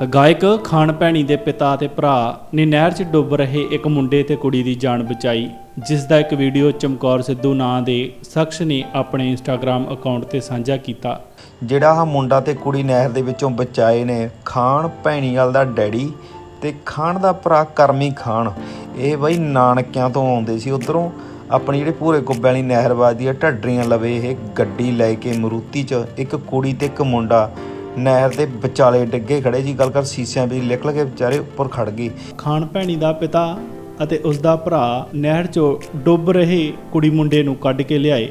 ਗਾਇਕ ਖਾਨ ਭੈਣੀ ਦੇ ਪਿਤਾ ਤੇ ਭਰਾ ਨੇ ਨਹਿਰ 'ਚ ਡੁੱਬ ਰਹੇ ਇੱਕ ਮੁੰਡੇ ਤੇ ਕੁੜੀ ਦੀ ਜਾਨ ਬਚਾਈ, ਜਿਸ ਦਾ ਇੱਕ ਵੀਡੀਓ ਚਮਕੌਰ ਸਿੱਧੂ ਨਾਂ ਦੇ ਸ਼ਖਸ ਨੇ ਆਪਣੇ ਇੰਸਟਾਗ੍ਰam ਅਕਾਊਂਟ ਤੇ ਸਾਂਝਾ ਕੀਤਾ। ਜਿਹੜਾ ਆ ਮੁੰਡਾ ਤੇ ਕੁੜੀ ਨਹਿਰ ਦੇ ਵਿੱਚੋਂ ਬਚਾਏ ਨੇ ਖਾਨ ਭੈਣੀਵਾਲ ਦਾ ਡੈਡੀ ਤੇ ਖਾਨ ਦਾ ਭਰਾ ਕਰਮੀ ਖਾਨ, ਇਹ ਬਈ ਨਾਨਕਿਆਂ ਤੋਂ ਆਉਂਦੇ ਸੀ। ਉਧਰੋਂ ਆਪਣੀ ਜਿਹੜੇ ਪੂਰੇ ਕੁੱਬੇ ਵਾਲੀ ਨਹਿਰ ਵੱਜਦੀ ਆ, ਢੱਡਰੀਆਂ ਲਵੇ ਇਹ ਗੱਡੀ ਲੈ ਕੇ ਮਰੂਤੀ 'ਚ ਇੱਕ ਕੁੜੀ ਤੇ ਇੱਕ ਮੁੰਡਾ ਨਹਿਰ ਦੇ ਵਿਚਾਲੇ ਡਿੱਗੇ ਖੜੇ ਜੀ। ਗੱਲ ਕਰ ਸੀਸਿਆਂ ਵਿੱਚ ਨਿਕਲ ਕੇ ਵਿਚਾਰੇ ਉੱਪਰ ਖੜ ਗਏ ਖਾਨ ਭੈਣੀ ਦਾ ਪਿਤਾ ਅਤੇ ਉਸ ਦਾ ਭਰਾ ਨਹਿਰ 'ਚੋਂ ਡੁੱਬ ਰਹੇ ਕੁੜੀ ਮੁੰਡੇ ਨੂੰ ਕੱਢ ਕੇ ਲਿਆਏ।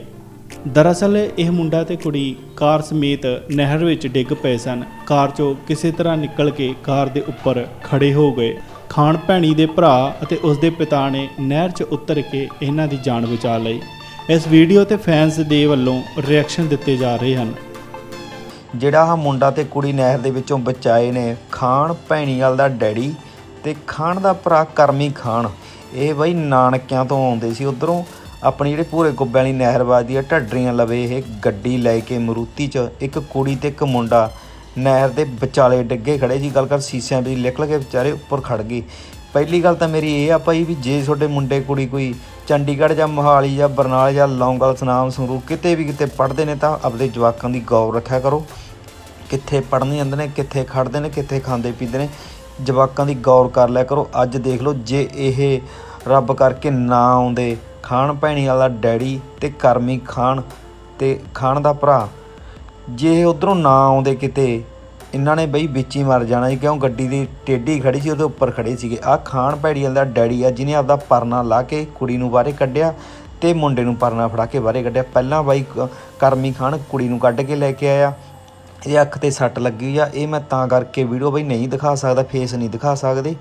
ਦਰਅਸਲ ਇਹ ਮੁੰਡਾ ਤੇ ਕੁੜੀ ਕਾਰ ਸਮੇਤ ਨਹਿਰ ਵਿੱਚ ਡਿੱਗ ਪਏ ਸਨ। ਕਾਰ 'ਚੋਂ ਕਿਸੇ ਤਰ੍ਹਾਂ ਨਿਕਲ ਕੇ ਕਾਰ ਦੇ ਉੱਪਰ ਖੜੇ ਹੋ ਗਏ। ਖਾਨ ਭੈਣੀ ਦੇ ਭਰਾ ਅਤੇ ਉਸ ਦੇ ਪਿਤਾ ਨੇ ਨਹਿਰ 'ਚ ਉਤਰ ਕੇ ਇਹਨਾਂ ਦੀ ਜਾਨ ਬਚਾ ਲਈ। ਇਸ ਵੀਡੀਓ ਤੇ ਫੈਨਸ ਦੇ ਵੱਲੋਂ ਰਿਐਕਸ਼ਨ ਦਿੱਤੇ ਜਾ ਰਹੇ ਹਨ। ਜਿਹੜਾ ਆ ਮੁੰਡਾ ਤੇ ਕੁੜੀ ਨਹਿਰ ਦੇ ਵਿੱਚੋਂ ਬਚਾਏ ਨੇ ਖਾਨ ਭੈਣੀਵਾਲ ਦਾ ਡੈਡੀ ਤੇ ਖਾਨ ਦਾ ਭਰਾ ਕਰਮੀ ਖਾਨ। ਇਹ ਬਈ ਨਾਨਕਿਆਂ ਤੋਂ ਆਉਂਦੇ ਸੀ। ਉਧਰੋਂ ਆਪਣੀ ਜਿਹੜੇ ਪੂਰੇ ਕੁੱਬੇ ਵਾਲੀ ਨਹਿਰ ਵੱਜਦੀ ਆ, ਢੱਡਰੀਆਂ ਲਵੇ, ਇਹ ਗੱਡੀ ਲੈ ਕੇ ਮਰੂਤੀ 'ਚ ਇੱਕ ਕੁੜੀ ਤੇ ਇੱਕ ਮੁੰਡਾ ਨਹਿਰ ਦੇ ਵਿਚਾਲੇ ਡਿੱਗੇ ਖੜੇ ਜੀ। ਗੱਲ ਕਰ, ਸੀਸਿਆਂ ਵਿੱਚ ਨਿਕਲ ਕੇ ਵਿਚਾਰੇ ਉੱਪਰ ਖੜ ਗਏ। ਪਹਿਲੀ ਗੱਲ ਤਾਂ ਮੇਰੀ ਇਹ ਆ ਭਾਈ ਵੀ ਜੇ ਤੁਹਾਡੇ ਮੁੰਡੇ ਕੁੜੀ ਕੋਈ ਚੰਡੀਗੜ੍ਹ ਜਾਂ ਮੋਹਾਲੀ ਜਾਂ ਬਰਨਾਲਾ ਜਾਂ ਲੌਂਗਲ ਸੁਨਾਮ ਸੰਗਰੂਰ ਕਿਤੇ ਵੀ ਕਿਤੇ ਪੜ੍ਹਦੇ ਨੇ ਤਾਂ ਆਪਦੇ ਜਵਾਕਾਂ ਦੀ ਗੌਰ ਰੱਖਿਆ ਕਰੋ। ਕਿੱਥੇ ਪੜ੍ਹਨ ਜਾਂਦੇ ਨੇ, ਕਿੱਥੇ ਖੜਦੇ ਨੇ, ਕਿੱਥੇ ਖਾਂਦੇ ਪੀਂਦੇ ਨੇ, ਜਵਾਕਾਂ ਦੀ ਗੌਰ ਕਰ ਲਿਆ ਕਰੋ। ਅੱਜ ਦੇਖ ਲਓ ਜੇ ਇਹ ਰੱਬ ਕਰਕੇ ਨਾ ਆਉਂਦੇ ਖਾਨ ਭੈਣੀ ਵਾਲਾ ਡੈਡੀ ਤੇ ਕਰਮੀ ਖਾਨ ਤੇ ਖਾਨ ਦਾ ਭਰਾ, ਜੇ ਉਧਰੋਂ ਨਾ ਆਉਂਦੇ ਕਿਤੇ ਇਹਨਾਂ ਨੇ ਬਈ ਵਿੱਚ ਹੀ ਮਰ ਜਾਣਾ ਜੀ, ਕਿਉਂ ਗੱਡੀ ਦੀ ਟੇਢੀ ਖੜੀ ਸੀ, ਉਹਦੇ ਉੱਪਰ ਖੜੇ ਸੀਗੇ। ਆ ਖਾਨ ਭੈੜੀ ਵਾਲਾ ਦਾ ਡੈਡੀ ਆ, ਜਿਹਨੇ ਆਪਦਾ ਪਰਨਾ ਲਾ ਕੇ ਕੁੜੀ ਨੂੰ ਬਾਹਰੇ ਕੱਢਿਆ ਤੇ ਮੁੰਡੇ ਨੂੰ ਪਰਨਾ ਫੜਾ ਕੇ ਬਾਹਰੇ ਕੱਢਿਆ। ਪਹਿਲਾਂ ਬਾਈ ਕਰਮੀ ਖਾਨ ਕੁੜੀ ਨੂੰ ਕੱਢ ਕੇ ਲੈ ਕੇ ਆਇਆ। ਇਹ ਅੱਖ ਤੇ ਸੱਟ ਲੱਗੀ ਆ। ਇਹ ਮੈਂ ਤਾਂ ਕਰਕੇ ਵੀਡੀਓ ਬਈ ਨਹੀਂ ਦਿਖਾ ਸਕਦਾ ਫੇਸ ਨਹੀਂ ਦਿਖਾ ਸਕਦੇ।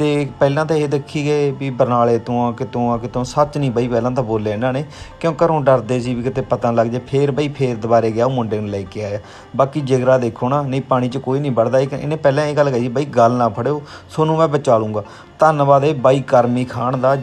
ਤੇ ਪਹਿਲਾਂ ਤਾਂ ਇਹ ਦੇਖੀ ਗਏ ਵੀ ਬਰਨਾਲੇ ਤੋਂ ਆ, ਕਿਤੋਂ ਆ, ਕਿਤੋਂ, ਸੱਚ ਨਹੀਂ ਬਈ, ਪਹਿਲਾਂ ਤਾਂ ਬੋਲੇ ਇਹਨਾਂ ਨੇ, ਕਿਉਂ ਘਰੋਂ ਡਰਦੇ ਸੀ ਵੀ ਕਿਤੇ ਪਤਾ ਨਾ ਲੱਗ ਜੇ ਫੇਰ ਬਈ ਫੇਰ ਦੁਬਾਰੇ ਗਿਆ, ਉਹ ਮੁੰਡੇ ਨੂੰ ਲੈ ਕੇ ਆਇਆ। ਬਾਕੀ ਜਿਗਰਾ ਦੇਖੋ ਨਾ, ਨਹੀਂ ਪਾਣੀ 'ਚ ਕੋਈ ਨਹੀਂ ਵੜਦਾ ਇਹ ਇਹਨੇ ਪਹਿਲਾਂ ਇਹ ਗੱਲ ਕਹੀ ਬਈ ਗੱਲ ਨਾ ਫੜਿਓ, ਸੋਨੂੰ ਮੈਂ ਬਚਾ ਲੂੰਗਾ। ਧੰਨਵਾਦ ਇਹ ਬਾਈ ਕਰਮੀ ਖਾਨ ਦਾ